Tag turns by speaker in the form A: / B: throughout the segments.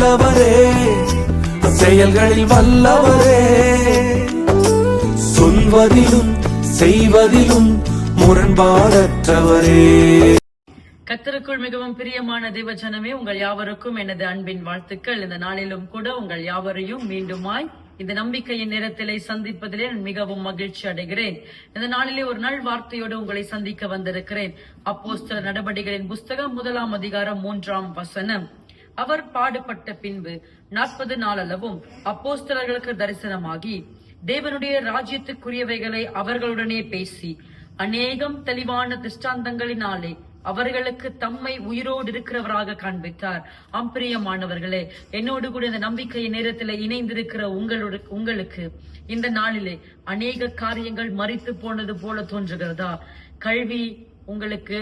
A: வல்லவரே செயல்களில் வல்லவரே. சொல்வதிலும் செய்வதிலும் முரண்பாடற்றவரே.
B: கத்தருக்குள் மிகவும் பிரியமான தேவஜனமே உங்கள் யாவருக்கும் எனது அன்பின் வாழ்த்துக்கள். இந்த நாளிலும் கூட உங்கள் யாவரையும் மீண்டுமாய் இந்த நம்பிக்கையின் நேரத்திலே சந்திப்பதிலே நான் மிகவும் மகிழ்ச்சி அடைகிறேன். இந்த நாளிலே ஒரு நல் வார்த்தையோடு உங்களை சந்திக்க வந்திருக்கிறேன். அப்போஸ்தல நடவடிக்கைகளின் புஸ்தகம் முதலாம் அதிகாரம் மூன்றாம் வசனம். அவர் பாடுபட்ட பின்பு நாற்பது நாளளவும் அப்போஸ்தலர்களுக்கு தரிசனமாகி தேவனுடைய ராஜ்யத்துக்குரியவைகளை அவர்களுடனே பேசி அநேகம் தெளிவான திஷ்டாந்தங்களினாலே அவர்களுக்கு தம்மை உயிரோடு இருக்கிறவராக காண்பித்தார் அம்பிரியமானவர்களே என்னோடு கூட இந்த நம்பிக்கை நேரத்தில் இணைந்திருக்கிற உங்களோட உங்களுக்கு இந்த நாளிலே அநேக காரியங்கள் மறித்து போனது போல தோன்றுகிறதா? கல்வி உங்களுக்கு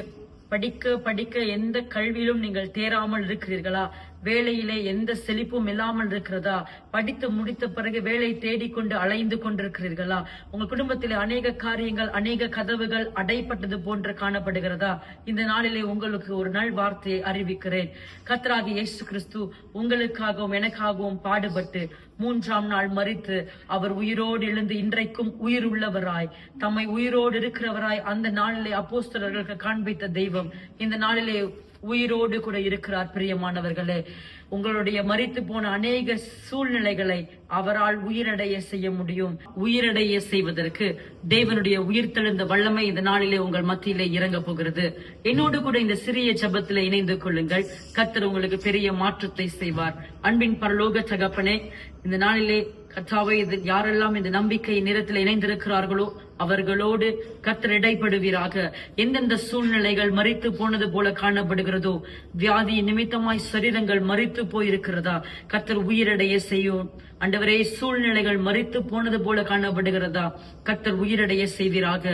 B: படிக்க படிக்க எந்த கல்வியிலும் நீங்கள் தேராமல் இருக்கிறீர்களா? வேலையிலே எந்த செழிப்பும் இல்லாமல் இருக்கிறதா? படித்து முடித்த பிறகு வேலை தேடிக்கொண்டு அலைந்து கொண்டிருக்கிறீர்களா? உங்கள் குடும்பத்திலே அநேக காரியங்கள் அநேக கதவுகள் அடைப்பட்டது போன்று காணப்படுகிறதா? இந்த நாளிலே உங்களுக்கு ஒரு நல் வார்த்தையை அறிவிக்கிறேன். கத்ராகி இயேசு கிறிஸ்து உங்களுக்காகவும் எனக்காகவும் பாடுபட்டு மூன்றாம் நாள் மறித்து அவர் உயிரோடு எழுந்து இன்றைக்கும் உயிர் உள்ளவராய் தம்மை உயிரோடு இருக்கிறவராய் அந்த நாளிலே அப்போஸ்தலர்களுக்கு காண்பித்த தெய்வம். இந்த நாளிலே உயிரோடு கூட இருக்கிறார் பிரியமானவர்களே. உங்களுடைய மறித்து போன அநேக சூழ்நிலைகளை அவரால் உயிரடைய செய்ய முடியும். உயிரடைய செய்வதற்கு தேவனுடைய உயிர்த்தெழுந்த வல்லமை இந்த நாளிலே உங்கள் மத்தியிலே இறங்க போகிறது. என்னோடு கூட இந்த சிறிய ஜபத்திலே இணைந்து கொள்ளுங்கள். கத்தர் உங்களுக்கு பெரிய மாற்றத்தை செய்வார். அன்பின் பரலோக தகப்பனே இந்த நாளிலே கர்த்தாவை இது யாரெல்லாம் இந்த நம்பிக்கை நிறத்தில் இணைந்திருக்கிறார்களோ அவர்களோடு கத்தர் இடைப்படுவீராக. எந்தெந்த சூழ்நிலைகள் மறித்து போனது போல காணப்படுகிறதோ வியாதி நிமித்தமாய் சரீரங்கள் மறித்து போயிருக்கிறதா கத்தர் உயிரடைய செய்யும். அண்டவரே சூழ்நிலைகள் மறித்து போனது போல காணப்படுகிறதா கத்தர் உயிரடைய செய்வீராக.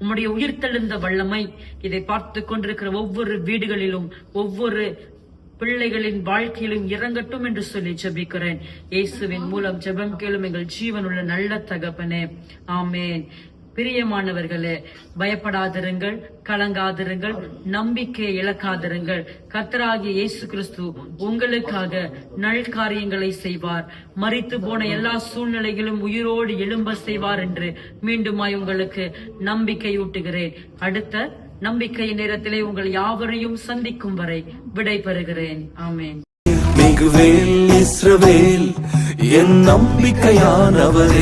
B: உம்முடைய உயிர்த்தெழுந்த வல்லமை இதை பார்த்து கொண்டிருக்கிற ஒவ்வொரு வீடுகளிலும் ஒவ்வொரு பிள்ளைகளின் வாழ்க்கையிலும் இறங்கட்டும் என்று சொல்லி ஜபிக்கிறேன். இயேசுவின் மூலம் ஜெபம் கேளும் எங்கள் ஜீவனுள்ள நல்ல தகப்பனே. ஆமேன். பிரியமானவர்களே பயப்படாதிருங்கள் கலங்காதிருங்கள் நம்பிக்கை இழக்காதிருங்கள். கத்தராகிய இயேசு கிறிஸ்து உங்களுக்காக நல் காரியங்களை செய்வார். மறித்து போன எல்லா சூழ்நிலைகளும் உயிரோடு எழும்ப செய்வார் என்று மீண்டுமாய் உங்களுக்கு நம்பிக்கையூட்டுகிறேன் அடுத்த நம்பிக்கை நேரத்திலே உங்கள் யாவரையும் சந்திக்கும் வரை விடை பெறுகிறேன். ஆமேன்.
A: இஸ்ரவேல் என் நம்பிக்கையானவரே.